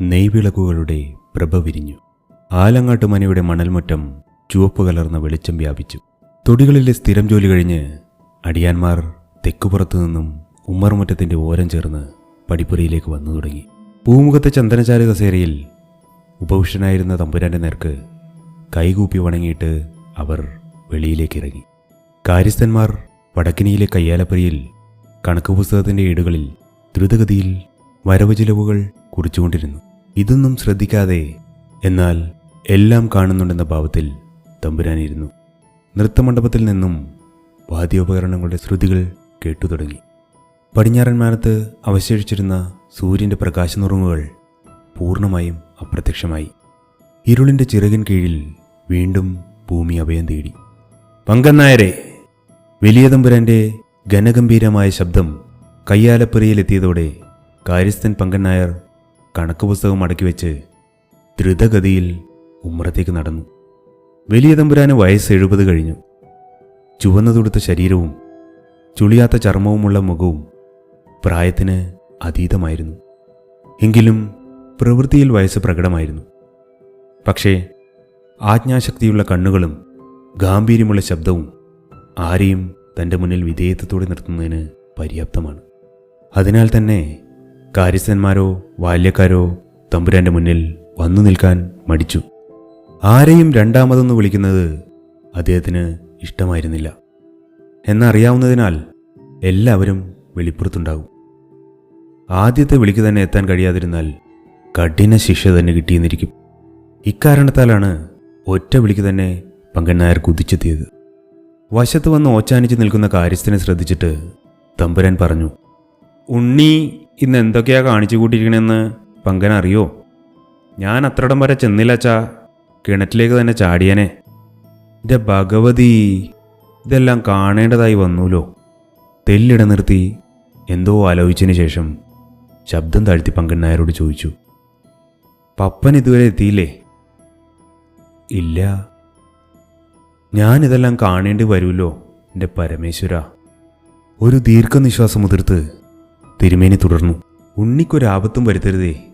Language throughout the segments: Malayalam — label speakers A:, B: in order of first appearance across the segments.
A: നെയ്വിളക്കുകളുടെ പ്രഭ വിരിഞ്ഞു. ആലങ്ങാട്ടുമനയുടെ മണൽമുറ്റം ചുവപ്പ് കലർന്ന വെളിച്ചം വ്യാപിച്ചു. തൊടികളിലെ സ്ഥിരം ജോലി കഴിഞ്ഞ് അടിയാന്മാർ തെക്കുപുറത്തു നിന്നും ഉമ്മർമുറ്റത്തിന്റെ ഓരം ചേർന്ന് പടിപ്പുരയിലേക്ക് വന്നു തുടങ്ങി. പൂമുഖത്തെ ചന്ദനചാര കസേരയിൽ ഉപവിഷ്ടനായിരുന്ന തമ്പുരാന്റെ നേർക്ക് കൈകൂപ്പി വണങ്ങിയിട്ട് അവർ വെളിയിലേക്ക് ഇറങ്ങി കാര്യസ്ഥന്മാർ വടക്കിനിയിലെ കയ്യാലപ്പുരയിൽ കണക്ക് പുസ്തകത്തിന്റെ ഏടുകളിൽ ദ്രുതഗതിയിൽ വരവ് ചിലവുകൾ കുറിച്ചുകൊണ്ടിരുന്നു. ഇതൊന്നും ശ്രദ്ധിക്കാതെ എന്നാൽ എല്ലാം കാണുന്നുണ്ടെന്ന ഭാവത്തിൽ തമ്പുരാനിരുന്നു. നൃത്തമണ്ഡപത്തിൽ നിന്നും വാദ്യോപകരണങ്ങളുടെ ശ്രുതികൾ കേട്ടു തുടങ്ങി. പടിഞ്ഞാറൻ മാനത്ത് അവശേഷിച്ചിരുന്ന സൂര്യന്റെ പ്രകാശനുറുങ്ങുകൾ പൂർണമായും അപ്രത്യക്ഷമായി. ഇരുളിന്റെ ചിറകിൻ കീഴിൽ വീണ്ടും ഭൂമി അഭയം തേടി. പങ്കന്നായരെ വലിയ തമ്പുരാന്റെ ഘനഗംഭീരമായ ശബ്ദം കയ്യാലപ്പുരയിലെത്തിയതോടെ കാര്യസ്ഥൻ പങ്കൻ നായർ കണക്ക് പുസ്തകം മടക്കി വെച്ച് ദ്രുതഗതിയിൽ ഉമ്മറത്തേക്ക് നടന്നു. വലിയ തമ്പുരാന് വയസ്സ് എഴുപത് കഴിഞ്ഞു. ചുവന്നു തുടുത്ത ശരീരവും ചുളിയാത്ത ചർമ്മവുമുള്ള മുഖവും പ്രായത്തിന് അതീതമായിരുന്നു. എങ്കിലും പ്രവൃത്തിയിൽ വയസ്സ് പ്രകടമായിരുന്നു. പക്ഷേ ആജ്ഞാശക്തിയുള്ള കണ്ണുകളും ഗാംഭീര്യമുള്ള ശബ്ദവും ആരെയും തന്റെ മുന്നിൽ വിധേയത്വത്തോടെ നിർത്തുന്നതിന് പര്യാപ്തമാണ്. അതിനാൽ തന്നെ കാര്യസ്ഥന്മാരോ ബാല്യക്കാരോ തമ്പുരാന്റെ മുന്നിൽ വന്നു നിൽക്കാൻ മടിച്ചു. ആരെയും രണ്ടാമതൊന്ന് വിളിക്കുന്നത് അദ്ദേഹത്തിന് ഇഷ്ടമായിരുന്നില്ല. എന്നറിയാവുന്നതിനാൽ എല്ലാവരും വെളിപ്പുറത്തുണ്ടാകും ആദ്യത്തെ വിളിക്ക് തന്നെ എത്താൻ കഴിയാതിരുന്നാൽ കഠിന ശിക്ഷ തന്നെ കിട്ടിയെന്നിരിക്കും. ഇക്കാരണത്താലാണ് ഒറ്റ വിളിക്ക് തന്നെ പങ്കൻ നായർ കുതിച്ചെത്തിയത്. വശത്ത് വന്ന് ഓച്ചാനിച്ച് നിൽക്കുന്ന കാര്യസ്ഥനെ ശ്രദ്ധിച്ചിട്ട് തമ്പുരാൻ പറഞ്ഞു ഉണ്ണി ഇന്ന് എന്തൊക്കെയാ കാണിച്ചു കൂട്ടിയിരിക്കണമെന്ന് പങ്കൻ അറിയോ? ഞാൻ അത്രടം വരെ ചെന്നില്ല ചെന്നില്ലച്ചാ. കിണറ്റിലേക്ക് തന്നെ ചാടിയനെ. എന്റെ ഭഗവതി ഇതെല്ലാം കാണേണ്ടതായി വന്നൂലോ? തെല്ലിട നിർത്തി എന്തോ ആലോചിച്ചതിന് ശേഷം ശബ്ദം താഴ്ത്തി പങ്കൻ നായരോട് ചോദിച്ചു. പപ്പൻ ഇതുവരെ എത്തിയില്ലേ? ഇല്ല. ഞാനിതെല്ലാം കാണേണ്ടി വരുമല്ലോ എന്റെ പരമേശ്വര. ഒരു ദീർഘനിശ്വാസം മുതിർത്ത് തിരുമേനി തുടർന്നു. ഉണ്ണിക്കൊരാപത്തും വരുത്തരുതേ.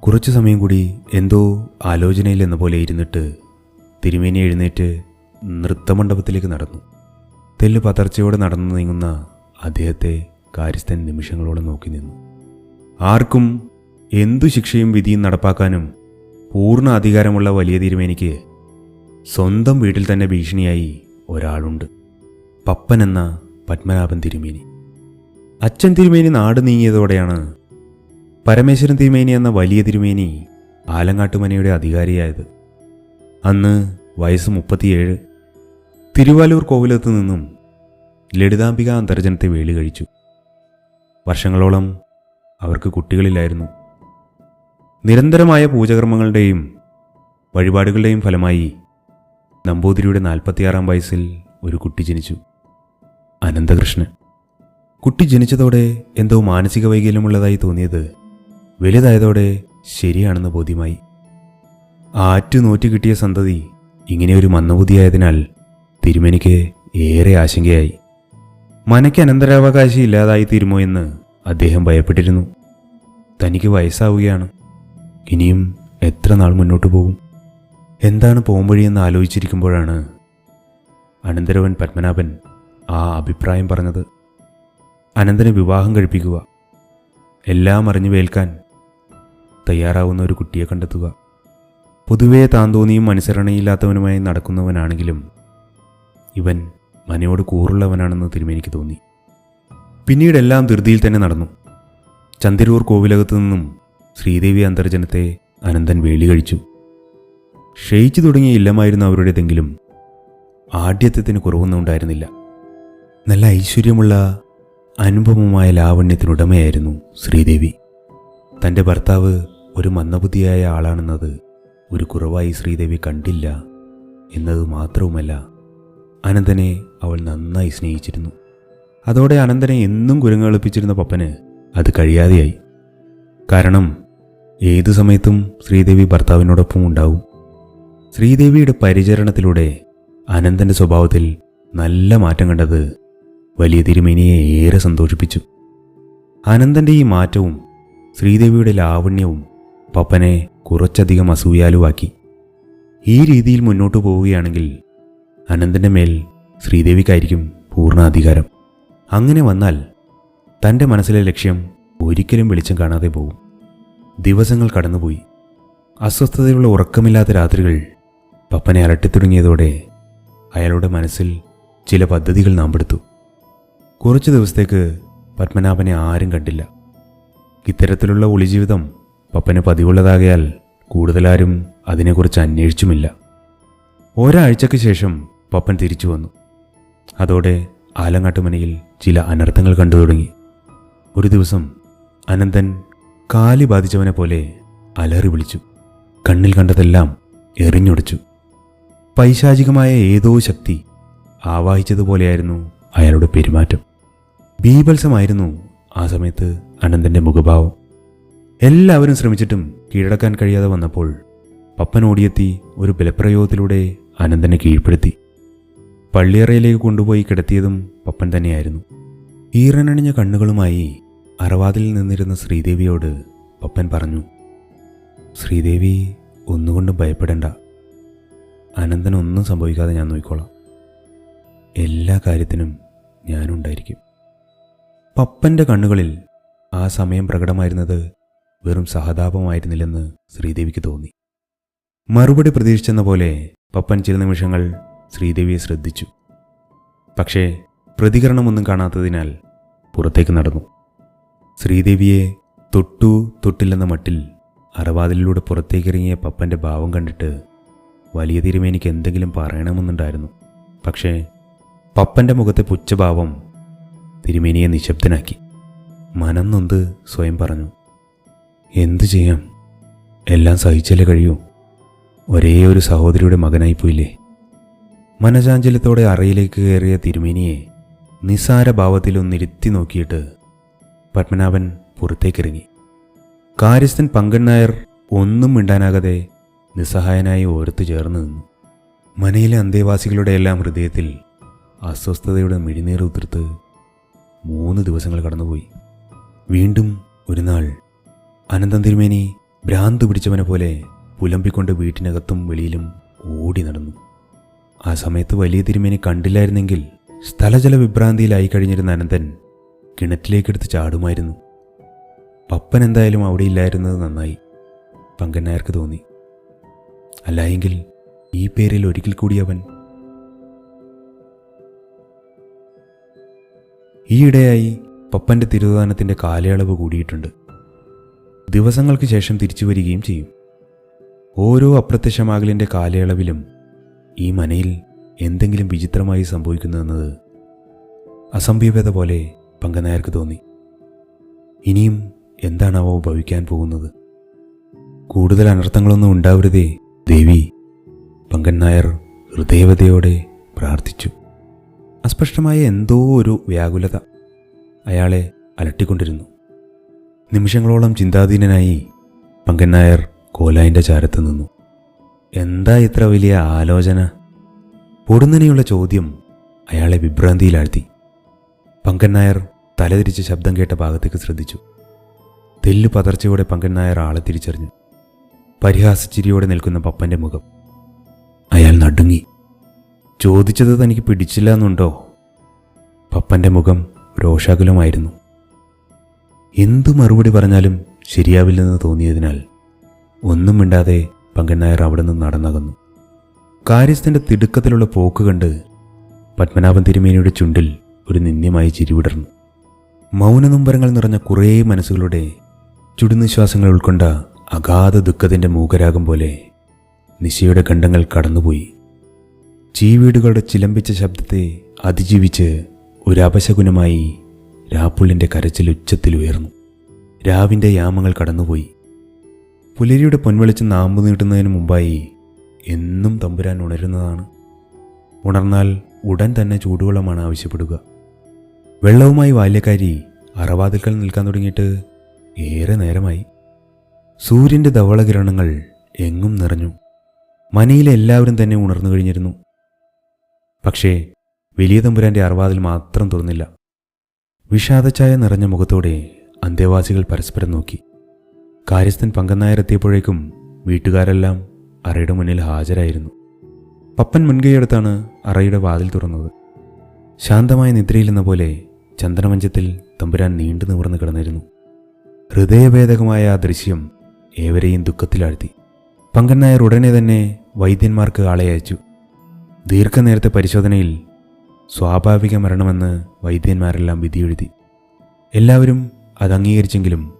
A: കുറച്ചു സമയം കൂടി എന്തോ ആലോചനയിൽ എന്ന പോലെ ഇരുന്നിട്ട് തിരുമേനി എഴുന്നേറ്റ് നൃത്തമണ്ഡപത്തിലേക്ക് നടന്നു. തെല്ല് പതർച്ചയോടെ നടന്നു നീങ്ങുന്ന അദ്ദേഹത്തെ കാര്യസ്ഥൻ നിമിഷങ്ങളോടെ നോക്കി നിന്നു. ആർക്കും എന്തു ശിക്ഷയും വിധിയും നടപ്പാക്കാനും പൂർണ അധികാരമുള്ള വലിയ തിരുമേനിക്ക് സ്വന്തം വീട്ടിൽ തന്നെ ഭീഷണിയായി ഒരാളുണ്ട്. പപ്പൻ എന്ന പത്മനാഭൻ തിരുമേനി. അച്ഛൻ തിരുമേനി നാട് നീങ്ങിയതോടെയാണ്. പരമേശ്വരൻ തിരുമേനി എന്ന വലിയ തിരുമേനി ആലങ്ങാട്ടുമനയുടെ അധികാരിയായത്. അന്ന് വയസ്സ് മുപ്പത്തിയേഴ് തിരുവാലൂർ കോവിലത്ത് നിന്നും ലളിതാംബിക അന്തർജനത്തെ വേളി കഴിച്ചു. വർഷങ്ങളോളം അവർക്ക് കുട്ടികളില്ലായിരുന്നു. നിരന്തരമായ പൂജകർമ്മങ്ങളുടെയും വഴിപാടുകളുടെയും ഫലമായി നമ്പൂതിരിയുടെ നാൽപ്പത്തിയാറാം വയസ്സിൽ ഒരു കുട്ടി ജനിച്ചു. അനന്തകൃഷ്ണൻ. കുട്ടി ജനിച്ചതോടെ എന്തോ മാനസിക വൈകല്യമുള്ളതായി തോന്നിയത് വലുതായതോടെ ശരിയാണെന്ന് ബോധ്യമായി. ആറ്റുനോറ്റു കിട്ടിയ സന്തതി ഇങ്ങനെയൊരു മന്ദബുദ്ധിയായതിനാൽ തിരുമേനിക്ക് ഏറെ ആശങ്കയായി. മനയ്ക്ക് അനന്തരാവകാശി ഇല്ലാതായി തീരുമോ എന്ന് അദ്ദേഹം ഭയപ്പെട്ടിരുന്നു. തനിക്ക് വയസ്സാവുകയാണ്. ഇനിയും എത്ര നാൾ മുന്നോട്ട് പോകും? എന്താണ് പോകുമ്പഴിയെന്ന് ആലോചിച്ചിരിക്കുമ്പോഴാണ് അനന്തരവൻ പത്മനാഭൻ ആ അഭിപ്രായം പറഞ്ഞത്. അനന്തനെ വിവാഹം കഴിപ്പിക്കുക. എല്ലാം അറിഞ്ഞു വേൽക്കാൻ തയ്യാറാവുന്ന ഒരു കുട്ടിയെ കണ്ടെത്തുക. പൊതുവേ താന്തോന്നിയും അനുസരണയില്ലാത്തവനുമായി നടക്കുന്നവനാണെങ്കിലും ഇവൻ മനയോട് കൂറുള്ളവനാണെന്ന് തിരുമേനിക്ക് തോന്നി. പിന്നീട് എല്ലാം ധൃതിയിൽ തന്നെ നടന്നു. ചന്ദിരൂർ കോവിലകത്തു നിന്നും ശ്രീദേവി അന്തർജനത്തെ അനന്തൻ വേളി കഴിച്ചു. ക്ഷയിച്ചു തുടങ്ങിയ ഇല്ലമായിരുന്നു അവരുടേതെങ്കിലും ആഢ്യത്വത്തിന് കുറവൊന്നും ഉണ്ടായിരുന്നില്ല. നല്ല ഐശ്വര്യമുള്ള അനുപമമായ ലാവണ്യത്തിനുടമയായിരുന്നു ശ്രീദേവി. തന്റെ ഭർത്താവ് ഒരു മന്ദബുദ്ധിയായ ആളാണെന്നത് ഒരു കുറവായി ശ്രീദേവി കണ്ടില്ല എന്നത് മാത്രവുമല്ല അനന്തനെ അവൾ നന്നായി സ്നേഹിച്ചിരുന്നു. അതോടെ അനന്തനെ എന്നും കുരങ്ങെളുപ്പിച്ചിരുന്ന പപ്പന് അത് കഴിയാതെയായി. കാരണം ഏതു സമയത്തും ശ്രീദേവി ഭർത്താവിനോടൊപ്പം ഉണ്ടാവും. ശ്രീദേവിയുടെ പരിചരണത്തിലൂടെ അനന്തന്റെ സ്വഭാവത്തിൽ നല്ല മാറ്റം കണ്ടത് വലിയ തിരുമേനിയെ ഏറെ സന്തോഷിപ്പിച്ചു. അനന്തന്റെ ഈ മാറ്റവും ശ്രീദേവിയുടെ ലാവണ്യവും പപ്പനെ കുറച്ചധികം അസൂയാലുവാക്കി. ഈ രീതിയിൽ മുന്നോട്ടു പോവുകയാണെങ്കിൽ അനന്തന്റെ മേൽ ശ്രീദേവിക്കായിരിക്കും പൂർണ അധികാരം അങ്ങനെ വന്നാൽ തന്റെ മനസ്സിലെ ലക്ഷ്യം ഒരിക്കലും വെളിച്ചം കാണാതെ പോകും. ദിവസങ്ങൾ കടന്നുപോയി. അസ്വസ്ഥതയുള്ള ഉറക്കമില്ലാത്ത രാത്രികൾ പപ്പനെ അലട്ടിത്തുടങ്ങിയതോടെ അയാളുടെ മനസ്സിൽ ചില പദ്ധതികൾ നാമ്പെടുത്തു. കുറച്ചു ദിവസത്തേക്ക് പത്മനാഭനെ ആരും കണ്ടില്ല. ഇത്തരത്തിലുള്ള ഒളിജീവിതം പപ്പന് പതിവുള്ളതാകയാൽ കൂടുതലാരും അതിനെക്കുറിച്ച് അന്വേഷിച്ചുമില്ല. ഒരാഴ്ചയ്ക്ക് ശേഷം പപ്പൻ തിരിച്ചു വന്നു. അതോടെ ആലങ്ങാട്ടുമനയിൽ ചില അനർത്ഥങ്ങൾ കണ്ടു തുടങ്ങി. ഒരു ദിവസം അനന്തൻ കാലി ബാധിച്ചവനെ പോലെ അലറി വിളിച്ചു. കണ്ണിൽ കണ്ടതെല്ലാം എറിഞ്ഞൊടിച്ചു. പൈശാചികമായ ഏതോ ശക്തി ആവാഹിച്ചതുപോലെയായിരുന്നു അയാളുടെ പെരുമാറ്റം. ബീഭത്സമായിരുന്നു ആ സമയത്ത് അനന്തന്റെ മുഖഭാവം. എല്ലാവരും ശ്രമിച്ചിട്ടും കീഴടക്കാൻ കഴിയാതെ വന്നപ്പോൾ പപ്പൻ ഓടിയെത്തി ഒരു ബലപ്രയോഗത്തിലൂടെ അനന്തനെ കീഴ്പ്പെടുത്തി. പള്ളിയറയിലേക്ക് കൊണ്ടുപോയി കിടത്തിയതും പപ്പൻ തന്നെയായിരുന്നു. ഈറനണിഞ്ഞ കണ്ണുകളുമായി അറവാതിൽ നിന്നിരുന്ന ശ്രീദേവിയോട് പപ്പൻ പറഞ്ഞു ശ്രീദേവി ഒന്നുകൊണ്ടും ഭയപ്പെടേണ്ട. അനന്തനൊന്നും സംഭവിക്കാതെ ഞാൻ നോക്കിക്കോളാം എല്ലാ കാര്യത്തിനും ഞാനുണ്ടായിരിക്കും. പപ്പന്റെ കണ്ണുകളിൽ ആ സമയം പ്രകടമായിരുന്നത് വെറും സഹതാപമായിരുന്നില്ലെന്ന് ശ്രീദേവിക്ക് തോന്നി. മറുപടി പ്രതീക്ഷിച്ചെന്ന പോലെ പപ്പൻ ചില നിമിഷങ്ങൾ ശ്രീദേവിയെ ശ്രദ്ധിച്ചു. പക്ഷേ പ്രതികരണമൊന്നും കാണാത്തതിനാൽ പുറത്തേക്ക് നടന്നു. ശ്രീദേവിയെ തൊട്ടു തൊട്ടില്ലെന്ന മട്ടിൽ അറവാതിലൂടെ പുറത്തേക്കിറങ്ങിയ പപ്പന്റെ ഭാവം കണ്ടിട്ട് വലിയ തിരുമേനിക്ക് എന്തെങ്കിലും പറയണമെന്നുണ്ടായിരുന്നു. പക്ഷേ പപ്പന്റെ മുഖത്തെ പുച്ഛഭാവം തിരുമേനിയെ നിശബ്ദനാക്കി. മനം നൊന്ത് സ്വയം പറഞ്ഞു എന്തു ചെയ്യാം? എല്ലാം സഹിച്ചല്ലേ കഴിയൂ? ഒരേ ഒരു സഹോദരിയുടെ മകനായിപ്പോയില്ലേ? മനചാഞ്ചല്യത്തോടെ അറയിലേക്ക് കയറിയ തിരുമേനിയെ നിസ്സാര ഭാവത്തിലൊന്നിരുത്തി നോക്കിയിട്ട് പത്മനാഭൻ പുറത്തേക്കിറങ്ങി. കാര്യസ്ഥൻ പങ്കൻ നായർ ഒന്നും മിണ്ടാനാകാതെ നിസ്സഹായനായി ഓരത്ത് ചേർന്ന് നിന്നു. മനയിലെ അന്തേവാസികളുടെ എല്ലാം ഹൃദയത്തിൽ അസ്വസ്ഥതയുടെ മിഴിനീർ ഉതിർത്ത് മൂന്ന് ദിവസങ്ങൾ കടന്നുപോയി. വീണ്ടും ഒരു നാൾ അനന്തം തിരുമേനി ഭ്രാന്ത് പിടിച്ചവനെ പോലെ പുലമ്പിക്കൊണ്ട് വീട്ടിനകത്തും വെളിയിലും ഓടി നടന്നു. ആ സമയത്ത് വലിയ തിരുമേനി കണ്ടില്ലായിരുന്നെങ്കിൽ സ്ഥലജല വിഭ്രാന്തിയിലായി കഴിഞ്ഞിരുന്ന അനന്തൻ കിണറ്റിലേക്കെടുത്ത് ചാടുമായിരുന്നു. പപ്പൻ എന്തായാലും അവിടെ ഇല്ലായിരുന്നത് നന്നായി. പങ്കന്നായർക്ക് തോന്നി. അല്ലായെങ്കിൽ ഈ പേരിൽ ഒരിക്കൽ കൂടി അവൻ ഈയിടെയായി പപ്പന്റെ തിരുദാനത്തിന്റെ കാലയളവ് കൂടിയിട്ടുണ്ട്. ദിവസങ്ങൾക്ക് ശേഷം തിരിച്ചു വരികയും ചെയ്യും. ഓരോ അപ്രത്യക്ഷമാകലിന്റെ കാലയളവിലും ഈ മനയിൽ എന്തെങ്കിലും വിചിത്രമായി സംഭവിക്കുന്നുവെന്നത് അസംഭവ്യത പോലെ പങ്കനായർക്ക് തോന്നി. ഇനിയും എന്താണാവോ ഭവിക്കാൻ പോകുന്നത്? കൂടുതൽ അനർത്ഥങ്ങളൊന്നും ഉണ്ടാവരുതേ ദേവി. പങ്കൻ നായർ ഹൃദയവതയോടെ പ്രാർത്ഥിച്ചു. അസ്പഷ്ടമായ എന്തോ ഒരു വ്യാകുലത അയാളെ അലട്ടിക്കൊണ്ടിരുന്നു. നിമിഷങ്ങളോളം ചിന്താധീനനായി പങ്കൻ നായർ കോലായിന്റെ ചാരത്ത് നിന്നു. എന്താ ഇത്ര വലിയ ആലോചന? പൊടുന്നനെയുള്ള ചോദ്യം അയാളെ വിഭ്രാന്തിയിലാഴ്ത്തി. പങ്കൻ നായർ തലതിരിച്ച് ശബ്ദം കേട്ട ഭാഗത്തേക്ക് ശ്രദ്ധിച്ചു. തെല്ലു പതർച്ചയോടെ പങ്കൻ നായർ ആളെ തിരിച്ചറിഞ്ഞു. പരിഹാസച്ചിരിയോടെ നിൽക്കുന്ന പപ്പന്റെ മുഖം. അയാൾ നടുങ്ങി. ചോദിച്ചത് തനിക്ക് പിടിച്ചില്ല എന്നുണ്ടോ പപ്പന്റെ മുഖം രോഷാകുലമായിരുന്നു. എന്തു മറുപടി പറഞ്ഞാലും ശരിയാവില്ലെന്ന് തോന്നിയതിനാൽ ഒന്നും മിണ്ടാതെ പങ്കൻ നായർ അവിടെ നിന്ന് നടന്നകന്നു. കാര്യസ്ഥന്റെ തിടുക്കത്തിലുള്ള പോക്ക് കണ്ട് പത്മനാഭൻ തിരുമേനിയുടെ ചുണ്ടിൽ ഒരു നിന്ദ്യമായി ചിരിവിടർന്നു മൗനനുംബരങ്ങൾ നിറഞ്ഞ കുറേ മനസ്സുകളുടെ ചുടുനിശ്വാസങ്ങൾ ഉൾക്കൊണ്ട അഗാധ ദുഃഖത്തിന്റെ മൂകരാഗം പോലെ നിശയുടെ ഖണ്ഡങ്ങൾ കടന്നുപോയി. ചീവീടുകളുടെ ചിലമ്പിച്ച ശബ്ദത്തെ അതിജീവിച്ച് ഒരു അപശകുനമായി രാപ്പുള്ളിന്റെ കരച്ചിൽ ഉച്ചത്തിൽ ഉയർന്നു. രാവിന്റെ യാമങ്ങൾ കടന്നുപോയി. പുലരിയുടെ പൊൻവെളിച്ചം നാമ്പ് നീട്ടുന്നതിന് മുമ്പായി എന്നും തമ്പുരാൻ ഉണരുന്നതാണ്. ഉണർന്നാൽ ഉടൻ തന്നെ ചൂടുവെള്ളമാണ് ആവശ്യപ്പെടുക. വെള്ളവുമായി ബാല്യക്കാരി അറവാതിൽക്കൽ നിൽക്കാൻ തുടങ്ങിയിട്ട് ഏറെ നേരമായി. സൂര്യന്റെ ധവളകിരണങ്ങൾ എങ്ങും നിറഞ്ഞു. മനയിലെ എല്ലാവരും തന്നെ ഉണർന്നു കഴിഞ്ഞിരുന്നു. പക്ഷേ വലിയ തമ്പുരാന്റെ അറിവാതിൽ മാത്രം തുറന്നില്ല. വിഷാദച്ചായ നിറഞ്ഞ മുഖത്തോടെ അന്തേവാസികൾ പരസ്പരം നോക്കി. കാര്യസ്ഥൻ പങ്കന്നായർ എത്തിയപ്പോഴേക്കും വീട്ടുകാരെല്ലാം അറയുടെ മുന്നിൽ ഹാജരായിരുന്നു. പപ്പൻ മുൻകൈയെടുത്താണ് അറയുടെ വാതിൽ തുറന്നത്. ശാന്തമായ നിദ്രയിലെന്ന പോലെ ചന്ദനമഞ്ചത്തിൽ തമ്പുരാൻ നീണ്ടു നിവർന്നു കിടന്നിരുന്നു. ഹൃദയഭേദകമായ ആ ദൃശ്യം ഏവരെയും ദുഃഖത്തിലാഴ്ത്തി. പങ്കൻ നായർ ഉടനെ തന്നെ വൈദ്യന്മാർക്ക് ആളെ അയച്ചു. ദീർഘനേരത്തെ പരിശോധനയിൽ സ്വാഭാവിക മരണമെന്ന് വൈദ്യന്മാരെല്ലാം വിധിയെഴുതി. എല്ലാവരും അത് അംഗീകരിച്ചെങ്കിലും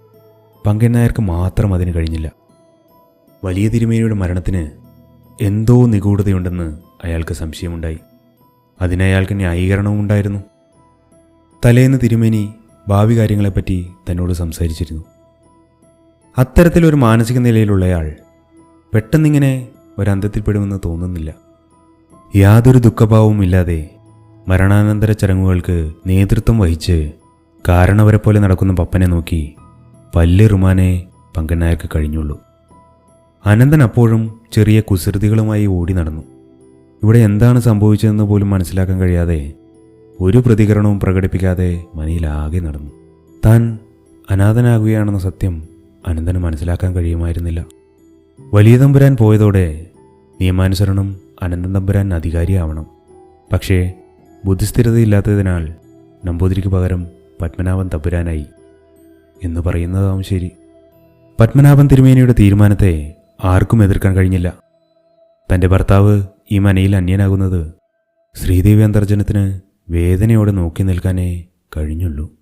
A: പങ്കൻ നായർക്ക് മാത്രം അതിന് കഴിഞ്ഞില്ല. വലിയ തിരുമേനിയുടെ മരണത്തിന് എന്തോ നിഗൂഢതയുണ്ടെന്ന് അയാൾക്ക് സംശയമുണ്ടായി. അതിനയാൾക്ക് ന്യായീകരണവും ഉണ്ടായിരുന്നു. തലേന്ന് തിരുമേനി ഭാവി കാര്യങ്ങളെപ്പറ്റി തന്നോട് സംസാരിച്ചിരുന്നു. അത്തരത്തിലൊരു മാനസിക നിലയിലുള്ളയാൾ പെട്ടെന്നിങ്ങനെ ഒരന്തത്തിൽപ്പെടുമെന്ന് തോന്നുന്നില്ല. യാതൊരു ദുഃഖഭാവവും ഇല്ലാതെ മരണാനന്തര ചടങ്ങുകൾക്ക് നേതൃത്വം വഹിച്ച് കാരണവരെ പോലെ നടക്കുന്ന പപ്പനെ നോക്കി പല്ലിറുമാനെ പങ്കനായർക്ക് കഴിഞ്ഞുള്ളൂ. അനന്തൻ അപ്പോഴും ചെറിയ കുസൃതികളുമായി ഓടി നടന്നു. ഇവിടെ എന്താണ് സംഭവിച്ചതെന്ന് പോലും മനസ്സിലാക്കാൻ കഴിയാതെ ഒരു പ്രതികരണവും പ്രകടിപ്പിക്കാതെ മനയിലാകെ നടന്നു. താൻ അനാഥനാകുകയാണെന്ന സത്യം അനന്തന് മനസ്സിലാക്കാൻ കഴിയുമായിരുന്നില്ല. വലിയ തമ്പുരാൻ പോയതോടെ നിയമാനുസരണം അനന്തൻ തമ്പുരാൻ അധികാരിയാവണം. പക്ഷേ ബുദ്ധിസ്ഥിരതയില്ലാത്തതിനാൽ നമ്പൂതിരിക്ക് പകരം പത്മനാഭൻ തമ്പുരാനായി എന്ന് പറയുന്നതാവും ശരി. പത്മനാഭൻ തിരുമേനിയുടെ തീരുമാനത്തെ ആർക്കും എതിർക്കാൻ കഴിഞ്ഞില്ല. തന്റെ ഭർത്താവ് ഈ മനയിൽ അന്യനാകുന്നത് ശ്രീദേവി അന്തർജനത്തിന് വേദനയോടെ നോക്കി നിൽക്കാനേ കഴിഞ്ഞുള്ളൂ.